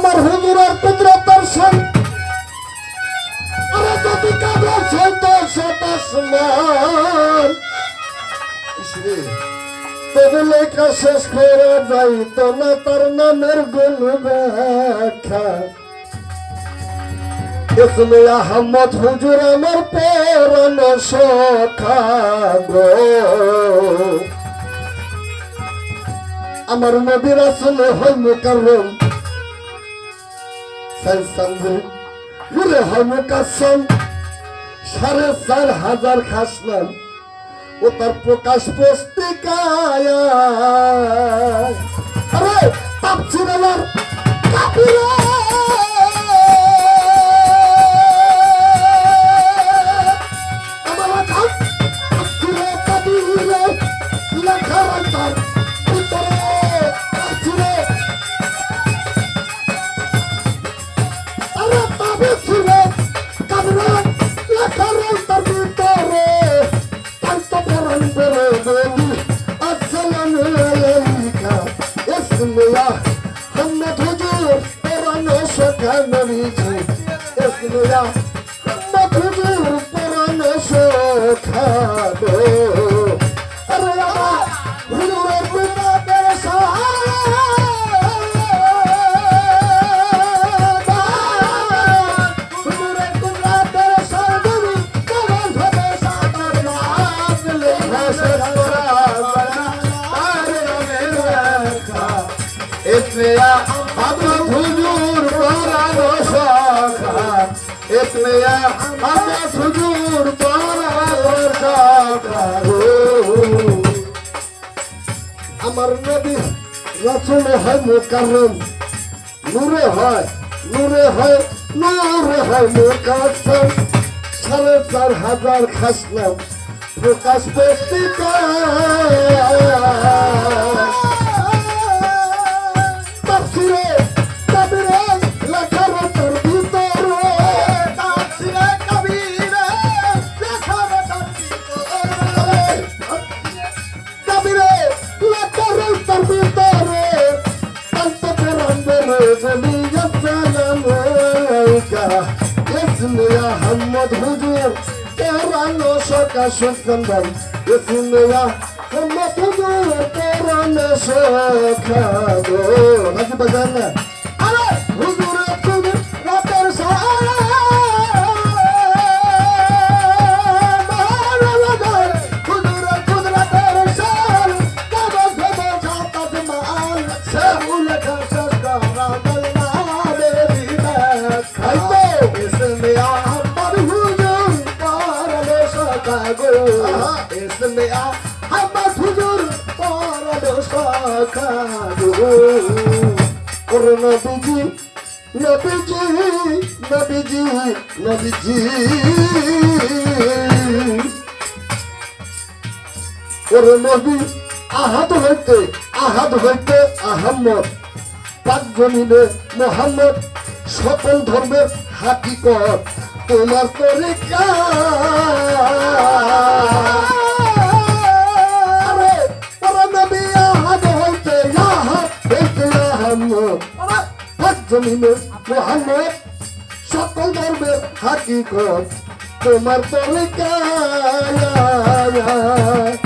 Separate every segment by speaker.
Speaker 1: আমার হুজুরের কুদরতের সং আরে যদি লেখা শেষ না, তার নামের গুণ ব্যাখ্যা আহমদ হুজুর আমার পরানো সখা গো। আমার নবীর আসলে হয় মুকাররম। ঘুরে হয় মুকাসম সাড়ে চার হাজার খাসনাম ও তার প্রকাশ পুস্তিকায়। আমার নবী রাসূল হয় মুকাররম। নূরে হয় নূরে হয় নূরে হয় মুকাসম সাড়ে চার হাজার খাসলাম প্রকাশ পত্রিকা ismi ya Muhammad huzur Kerano şaka şakandan ismi ya Muhammad huzur Kerano şaka Hadi bakalım Ala ওরে নবী আহাদ হইতে আহাদ হইতে আহম্মদ পাক জমিনে মোহাম্মদ সকল ধর্মের হাকিকত। তোমার তরিকা জমিনে মোহাম্মদ সকল ধর্মের হাকিকত। তোমার আরে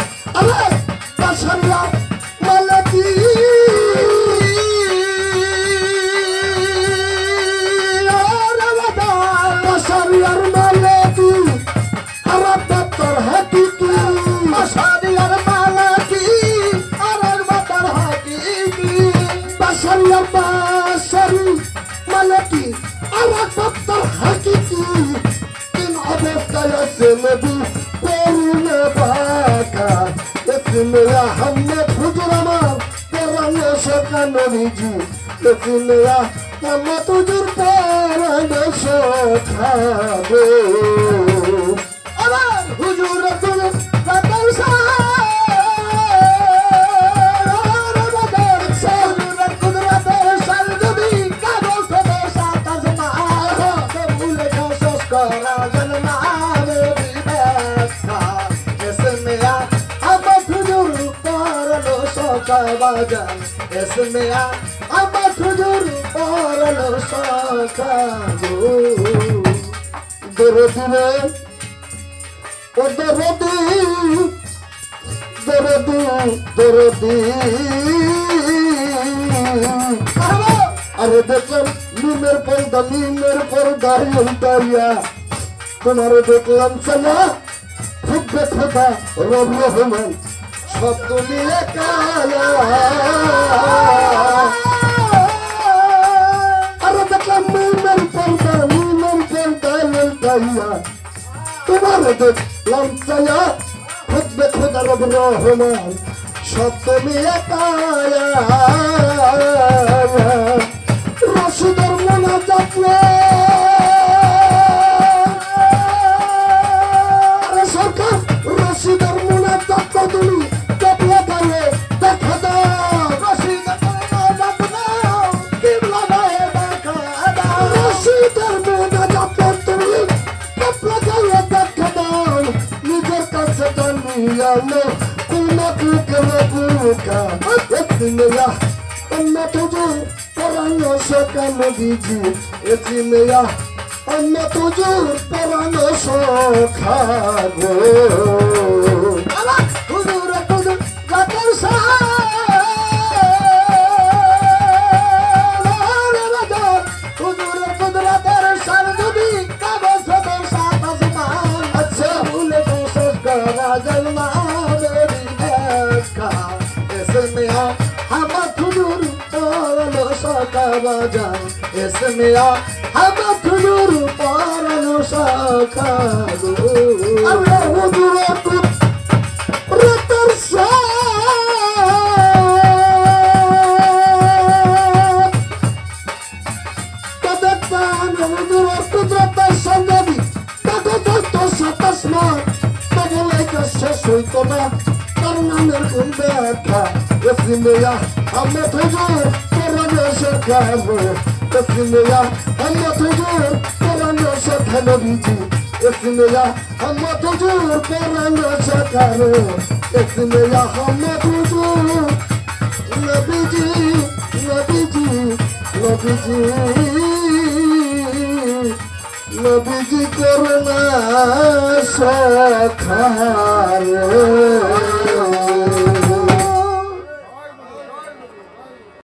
Speaker 1: নবী করুণা বাঁকা এসিলে আহমেদ হুজুর আমার পরানো সকা নবীজি এসিলে আহমেদ হুজুর সকা গো আমার হুজুর রসুল রাতাল বাজান এসমে আমার হুজুর পরলো সখা গো। দরদি ও আরে দেখলাম নিমের পর্দা নিমের পর্দা উল্টাইয়া তোমার দেখলাম চলা খুব খোদা রবি শব্দ নিয়ে কালা আরে দেখলাম নিমের পর্দা নিমের পর্দা উল্টাইয়া তোমার দেখলাম চলা খুব খোদা রবি রহমান শব্দ নিয়ে কালা রশিদের মনে যাত্রা জানিয়ালো কুনা কুকলা কুকা এতিনিয়া অন্য তুজু পরানো সকানো দিজি এতিনিয়া অন্য তুজু পরানো সখাগো হতো যায় এস মেয়া হামাথুর পারণ সাখালো আল্লাহ হুজুরাত রতর তদকান হুজুর কুদরত সঙ্গবি তদত সতসমা তবলে শেষ হইতো তার নামের কোন ব্যাখ্যা এস মেয়া হামাথুর Korana şerkabı Eflimeya Ahmet huzur Korana şerkabı Eflimeya Ahmet huzur Korana şerkabı Eflimeya Ahmet huzur Nabici Nabici নবীজি নবীজি করোনা সখারে